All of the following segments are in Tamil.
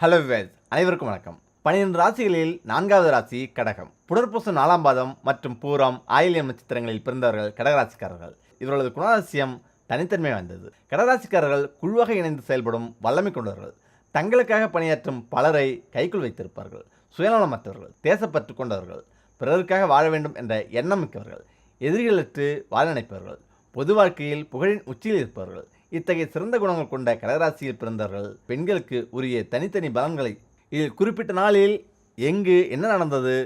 ஹலோ வேஸ் அனைவருக்கும் வணக்கம். பன்னிரண்டு ராசிகளில் நான்காவது ராசி கடகம். புடற்பூசம் நாலாம் பாதம் மற்றும் பூரம் ஆயிலியம் நட்சத்திரங்களில் பிறந்தவர்கள் கடகராசிக்காரர்கள். இவர்களது குணாதிசயம் தனித்தன்மை வாய்ந்தது. கடகராசிக்காரர்கள் குழுவாக இணைந்து செயல்படும் வல்லமை கொண்டவர்கள். தங்களுக்காக பணியாற்றும் பலரை கைக்குள் வைத்திருப்பார்கள். சுயநலமற்றவர்கள் தேசப்பற்று கொண்டவர்கள் பிறருக்காக வாழ வேண்டும் என்ற எண்ணம் மிக்கவர்கள் எதிரிகளற்று வாழ நினைப்பவர்கள் பொது வாழ்க்கையில் புகழின் உச்சியில் இருப்பவர்கள் இத்தகைய சிறந்த குணங்கள் கொண்ட கடகராசியில் பிறந்தவர்கள் பெண்களுக்கு உரிய தனித்தனி பலன்களை. இதில் குறிப்பிட்ட நாளில் எங்கு என்ன நடந்தது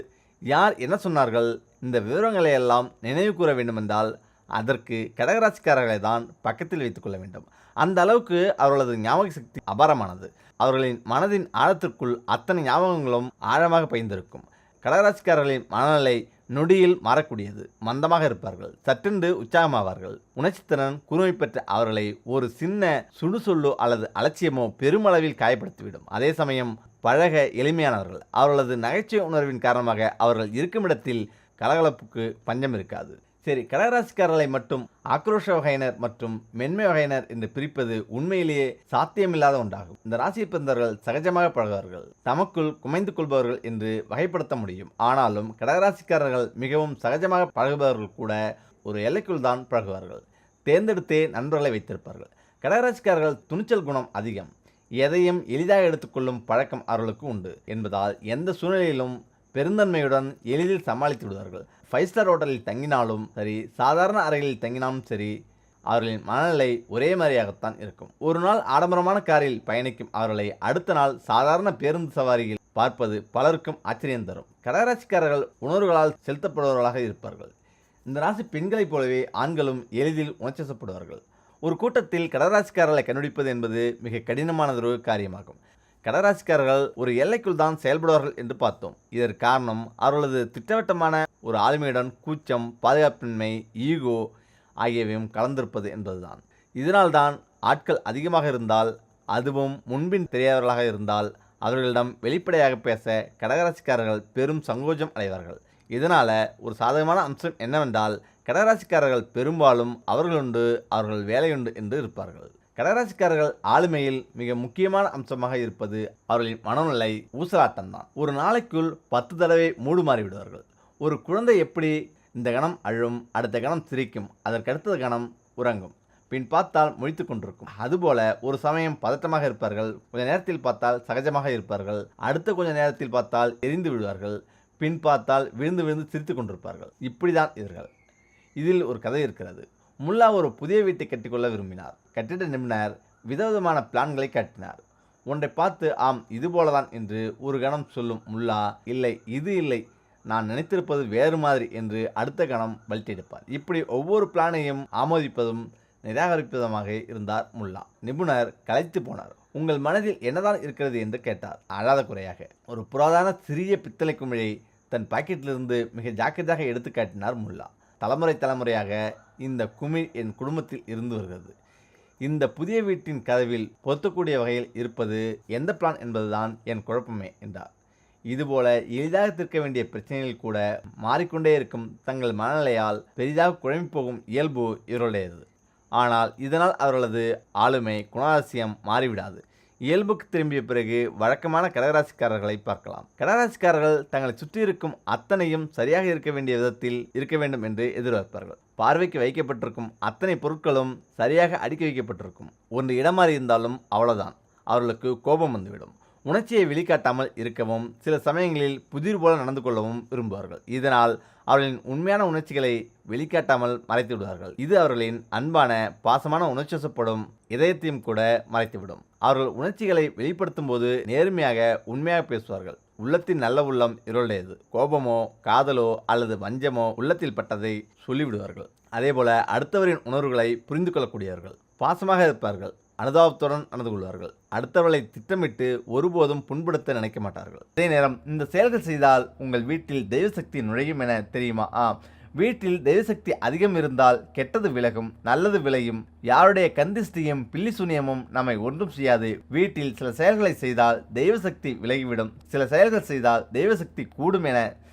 யார் என்ன சொன்னார்கள் இந்த விவரங்களை எல்லாம் நினைவு கூற வேண்டுமென்றால் அதற்கு கடகராசிக்காரர்களை தான் பக்கத்தில் வைத்துக்கொள்ள வேண்டும். அந்த அளவுக்கு அவர்களது ஞாபக சக்தி அபாரமானது. அவர்களின் மனதின் ஆழத்திற்குள் அத்தனை ஞாபகங்களும் ஆழமாக பயந்திருக்கும் கடகராசிக்காரர்களின் மனநிலை நொடியில் மாறக்கூடியது. மந்தமாக இருப்பார்கள். சற்றென்று உற்சாகமாவார்கள். உணர்ச்சித்திறன் கூர்மை பெற்ற அவர்களை ஒரு சின்ன சுடுசொல்லோ அல்லது அலட்சியமோ பெருமளவில் காயப்படுத்திவிடும். அதே சமயம் பழக எளிமையானவர்கள். அவர்களது நகைச்சுவை உணர்வின் காரணமாக அவர்கள் இருக்குமிடத்தில் கலகலப்புக்கு பஞ்சம் இருக்காது. சரி கடகராசிக்காரர்களை மட்டும் ஆக்ரோஷ வகையினர் மற்றும் மென்மை வகையினர் என்று பிரிப்பது உண்மையிலேயே சாத்தியமில்லாத ஒன்றாகும். இந்த ராசியை பிறந்தவர்கள் சகஜமாக பழகுவார்கள். தமக்குள் குமைந்து கொள்பவர்கள் என்று வகைப்படுத்த முடியும். ஆனாலும் கடகராசிக்காரர்கள் மிகவும் சகஜமாக பழகுபவர்கள் கூட ஒரு எல்லைக்குள் தான் பழகுவார்கள். தேர்ந்தெடுத்தே நண்பர்களை வைத்திருப்பார்கள். கடகராசிக்காரர்கள் துணிச்சல் குணம் அதிகம். எதையும் எளிதாக எடுத்துக்கொள்ளும் பழக்கம் அவர்களுக்கு உண்டு. என்பதால் எந்த சூழ்நிலையிலும் பெருந்தன்மையுடன் எளிதில் சமாளித்து விடுவார்கள். ஃபைவ் ஸ்டார் ஹோட்டலில் தங்கினாலும் சரி சாதாரண அறைகளில் தங்கினாலும் சரி அவர்களின் மனநிலை ஒரே மாதிரியாகத்தான் இருக்கும். ஒரு நாள் ஆடம்பரமான காரில் பயணிக்கும் அவர்களை அடுத்த நாள் சாதாரண பேருந்து சவாரியில் பார்ப்பது பலருக்கும் ஆச்சரியம் தரும். கடகராசிக்காரர்கள் உணர்வுகளால் செலுத்தப்படுபவர்களாக இருப்பார்கள். இந்த ராசி பெண்களைப் போலவே ஆண்களும் எளிதில் உணர்ச்சப்படுவார்கள் ஒரு கூட்டத்தில் கடகராசிக்காரர்களை கண்டுபிடிப்பது என்பது மிக கடினமானதொரு காரியமாகும். கடகராசிக்காரர்கள் ஒரு எல்லைக்குள் தான் செயல்படுவார்கள் என்று பார்த்தோம். இதற்கு காரணம் அவர்களது திட்டவட்டமான ஒரு ஆளுமையுடன் கூச்சம் பாதுகாப்பின்மை ஈகோ ஆகியவையும் கலந்திருப்பது என்பதுதான். இதனால்தான் ஆட்கள் அதிகமாக இருந்தால் அதுவும் முன்பின் தெரியாதவர்களாக இருந்தால் அவர்களிடம் வெளிப்படையாக பேச கடகராசிக்காரர்கள் பெரும் சங்கோஜம் அடைவார்கள். இதனால் ஒரு சாதகமான அம்சம் என்னவென்றால் கடகராசிக்காரர்கள் பெரும்பாலும் அவர்களுண்டு அவர்கள் வேலையுண்டு என்று இருப்பார்கள். கடகராசிக்காரர்கள் ஆளுமையில் மிக முக்கியமான அம்சமாக இருப்பது அவர்களின் மனநிலை ஊசலாட்டம்தான். ஒரு நாளைக்குள் பத்து தடவை மூடு மாறி விடுவார்கள். ஒரு குழந்தை எப்படி இந்த கணம் அழும் அடுத்த கணம் சிரிக்கும் அதற்கடுத்த கணம் உறங்கும் பின் பார்த்தால் முழித்து கொண்டிருக்கும். அதுபோல ஒரு சமயம் பதட்டமாக இருப்பார்கள் கொஞ்ச நேரத்தில் பார்த்தால் சகஜமாக இருப்பார்கள் அடுத்த கொஞ்ச நேரத்தில் பார்த்தால் எரிந்து விடுவார்கள் பின் பார்த்தால் விழுந்து விழுந்து சிரித்து கொண்டிருப்பார்கள். இப்படிதான் இவர்கள். இதில் ஒரு கதை இருக்கிறது. முல்லா ஒரு புதிய வீட்டை கட்டிக்கொள்ள விரும்பினார். கட்டிட நிபுணர் விதவிதமான பிளான்களை காட்டினார். ஒன்றை பார்த்து ஆம் இது போலதான் என்று ஒரு கணம் சொல்லும் முல்லா இல்லை இது இல்லை. நான் நினைத்திருப்பது வேறு மாதிரி என்று அடுத்த கணம் வல்ட்டெடுப்பார் இப்படி ஒவ்வொரு பிளானையும் ஆமோதிப்பதும் நிராகரிப்பதுமாக இருந்தார் முல்லா. நிபுணர் கலைத்து போனார். உங்கள் மனதில் என்னதான் இருக்கிறது? என்று கேட்டார். அழாத குறையாக. ஒரு புராதான சிறிய பித்தளை குமிழை தன் பாக்கெட்டிலிருந்து மிக ஜாக்கிரதையாக எடுத்து காட்டினார் முல்லா. தலைமுறை தலைமுறையாக இந்த குமிழ் என் குடும்பத்தில் இருந்து வருகிறது. இந்த புதிய வீட்டின் கதவில் பொருத்தக்கூடிய வகையில் இருப்பது எந்த பிளான் என்பதுதான் என் குழப்பமே என்றார். இதுபோல எளிதாக தீர்க்க வேண்டிய பிரச்சனைகள் கூட மாறிக்கொண்டே இருக்கும் தங்கள் மனநிலையால் பெரிதாக குழம்பி போகும் இயல்பு இவருடையது. ஆனால் இதனால் அவர்களது ஆளுமை குணாதிசயம் மாறிவிடாது. இயல்புக்கு திரும்பிய பிறகு வழக்கமான கடகராசிக்காரர்களை பார்க்கலாம். கடகராசிக்காரர்கள் தங்களை சுற்றி இருக்கும் அத்தனையும் சரியாக இருக்க வேண்டிய விதத்தில் இருக்க வேண்டும் என்று எதிர்பார்ப்பார்கள். பார்வைக்கு வைக்கப்பட்டிருக்கும் அத்தனை பொருட்களும் சரியாக அடுக்கி வைக்கப்பட்டிருக்கும். ஒன்று இடமாறி இருந்தாலும் அவ்வளோதான் அவர்களுக்கு கோபம் வந்துவிடும். உணர்ச்சியை வெளிக்காட்டாமல் இருக்கவும் சில சமயங்களில் புதிர் போல நடந்து கொள்ளவும் விரும்புவார்கள். இதனால் அவர்களின் உண்மையான உணர்ச்சிகளை வெளிக்காட்டாமல் மறைத்து விடுவார்கள். இது அவர்களின் அன்பான பாசமான உணர்ச்சிசப்படும் இதயத்தையும் கூட மறைத்துவிடும். அவர்கள் உணர்ச்சிகளை வெளிப்படுத்தும் போது நேர்மையாக உண்மையாக பேசுவார்கள். உள்ளத்தின் நல்ல உள்ளம் இருளுடையது. கோபமோ காதலோ அல்லது வஞ்சமோ உள்ளத்தில் பட்டதை சொல்லிவிடுவார்கள். அதேபோல அடுத்தவரின் உணர்வுகளை புரிந்து கொள்ளக்கூடியவர்கள். பாசமாக இருப்பார்கள். அனுதாபத்துடன் நடந்து கொள்வார்கள். அடுத்தவர்களை திட்டமிட்டு ஒருபோதும் புண்படுத்த நினைக்க மாட்டார்கள். அதே நேரம் இந்த செயல்கள் செய்தால் உங்கள் வீட்டில் தெய்வசக்தி நுழையும் என தெரியுமா? ஆ வீட்டில் தெய்வசக்தி அதிகம் இருந்தால் கெட்டது விலகும் நல்லது விளையும். யாருடைய கந்திஷ்டியும் பில்லி சுனியமும் நம்மை ஒன்றும் செய்யாது. வீட்டில் சில செயல்களை செய்தால் தெய்வசக்தி விலகிவிடும். சில செயல்கள் செய்தால் தெய்வசக்தி கூடும் என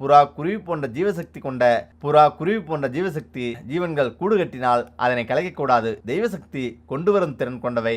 புறா குருவி போன்ற ஜீவசக்தி கொண்ட புறா குருவி போன்ற ஜீவசக்தி ஜீவன்கள் கூடு கட்டினால் அதனை கலைக்கக்கூடாது. தெய்வசக்தி கொண்டு வரும் திறன் கொண்டவை.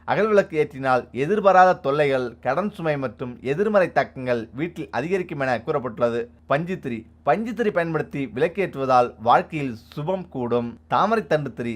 அகல்விளக்கு ஏற்றினால் எதிர்பாராத தொல்லைகள் கடன் சுமை மற்றும் எதிர்மறை தாக்கங்கள் வீட்டில் அதிகரிக்கும் என கூறப்பட்டுள்ளது. பஞ்சுத்திரி. பஞ்சுத்திரி பயன்படுத்தி விளக்கேற்றுவதால் வாழ்க்கையில் சுபம் கூடும். தாமரை தண்டு திரி.